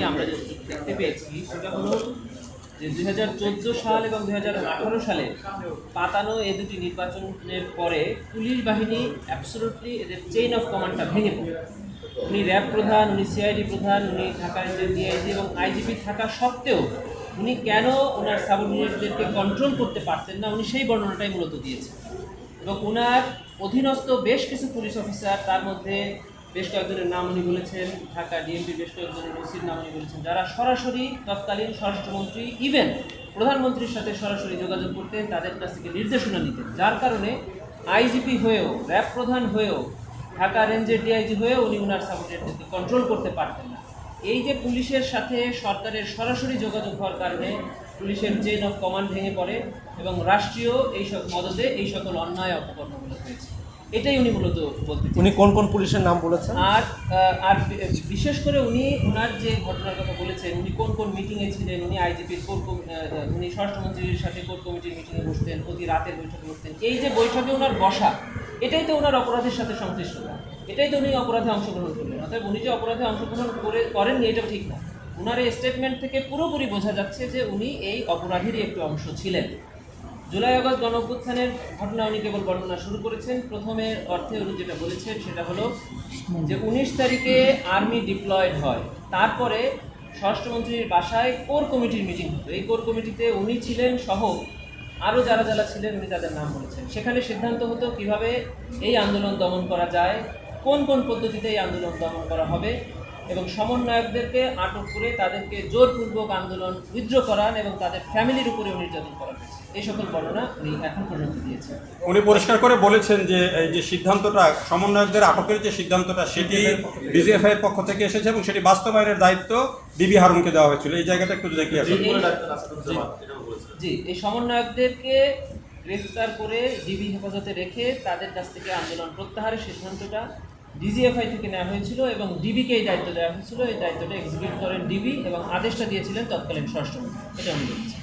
থেকে আমরা যে দেখতে পেয়েছি, সেটা হলো যে দুই হাজার চোদ্দ সাল এবং দুই হাজার আঠারো সালে পাতানো এই দুটি নির্বাচনের পরে পুলিশ বাহিনী অ্যাবসোলুটলি এদের চেইন অফ কমান্ডটা ভেঙে পড়ে। উনি র্যাব প্রধান, উনি সিআইডি প্রধান, উনি ঢাকা ডিআইজি এবং আইজিপি থাকা সত্ত্বেও উনি কেন ওনার সাবঅর্ডিনেটদেরকে কন্ট্রোল করতে পারতেন না, উনি সেই বর্ণনাটাই মূলত দিয়েছেন। এবং ওনার অধীনস্থ বেশ কিছু পুলিশ অফিসার তার মধ্যে বেশ কয়েকজনের নাম উনি বলেছেন, ঢাকা ডিএমপি বেশ কয়েকজনের ওসির নাম উনি বলেছেন, যারা সরাসরি তৎকালীন স্বরাষ্ট্রমন্ত্রী ইভেন প্রধানমন্ত্রীর সাথে সরাসরি যোগাযোগ করতেন, তাদের কাছ থেকে নির্দেশনা নিতেন। যার কারণে আইজিপি হয়েও র্যাব প্রধান হয়েও ঢাকা রেঞ্জের ডিআইজি হয়েও উনি ওনার সাবঅর্ডিনেটদেরকে কন্ট্রোল করতে পারতেন না। এই যে পুলিশের সাথে সরকারের সরাসরি যোগাযোগ হওয়ার কারণে পুলিশের চেইন অফ কমান্ড ভেঙে পড়ে এবং রাষ্ট্রীয় এই সব মদতে এই সকল অন্যায় অপকর্মগুলো হয়েছে। এটাই উনি মূলত বলতে উনি কোন কোন পুলিশের নাম বলেছেন? আর আর বিশেষ করে উনি ওনার যে ঘটনার কথা বলেছেন উনি কোন কোন মিটিংয়ে ছিলেন উনি আইজিপির আহ, উনি স্বরাষ্ট্রমন্ত্রীর সাথে কোর কমিটির মিটিংয়ে বসতেন প্রতি রাতের বৈঠকে বসতেন এই যে বৈঠকে ওনার বসা এটাই তো ওনার অপরাধের সাথে সংশ্লিষ্টতা এটাই তো উনি অপরাধে অংশগ্রহণ করলেন। অর্থাৎ উনি যে অপরাধে অংশগ্রহণ করে করেননি এটা ঠিক না। ওনার এই স্টেটমেন্ট থেকে পুরোপুরি বোঝা যাচ্ছে যে উনি এই অপরাধেরই একটি অংশ ছিলেন। জুলাই আগস্ট গণ ঘটনা উনি কেবল বর্ণনা শুরু করেছেন। প্রথমে অর্থে উনি যেটা বলেছেন সেটা হলো যে উনিশ তারিখে আর্মি ডিপ্লয়েড হয়। তারপরে স্বরাষ্ট্রমন্ত্রীর বাসায় কোর কমিটির মিটিং হতো। এই কোর কমিটিতে উনি ছিলেন সহ আরও যারা যারা ছিলেন উনি তাদের নাম বলেছেন। সেখানে সিদ্ধান্ত হতো কীভাবে এই আন্দোলন দমন করা যায়, কোন কোন পদ্ধতিতে এই আন্দোলন দমন করা হবে এবং সমন্বয়কদেরকে আটক করে তাদেরকে জোরপূর্বক আন্দোলন উইথড্র করান এবং তাদের ফ্যামিলির উপরেও নির্যাতন করা হয়েছে এই সকল বর্ণনা উনি এখন পর্যন্ত দিয়েছেন। উনি পরিষ্কার করে বলেছেন যে এই যে সিদ্ধান্তটা সমন্বয়কদের আটকের যে সিদ্ধান্তটা সেটি ডিজিএফআই এর পক্ষ থেকে এসেছে এবং সেটি বাস্তবায়নের দায়িত্ব ডিবি হারুনকে দেওয়া হয়েছিল। এই জায়গাটা একটু দেখি জি এই সমন্বয়কদেরকে গ্রেফতার করে ডিবি হেফাজতে রেখে তাদের কাছ থেকে আন্দোলন প্রত্যাহারের সিদ্ধান্তটা ডিজিএফআই থেকে নেওয়া হয়েছিল এবং ডিবিকে এই দায়িত্ব দেওয়া হয়েছিল। এই দায়িত্বটা এক্সিকিউট করেন ডিবি এবং আদেশটা দিয়েছিলেন তৎকালীন স্বরাষ্ট্রমন্ত্রী। এটা উনি বলেছেন।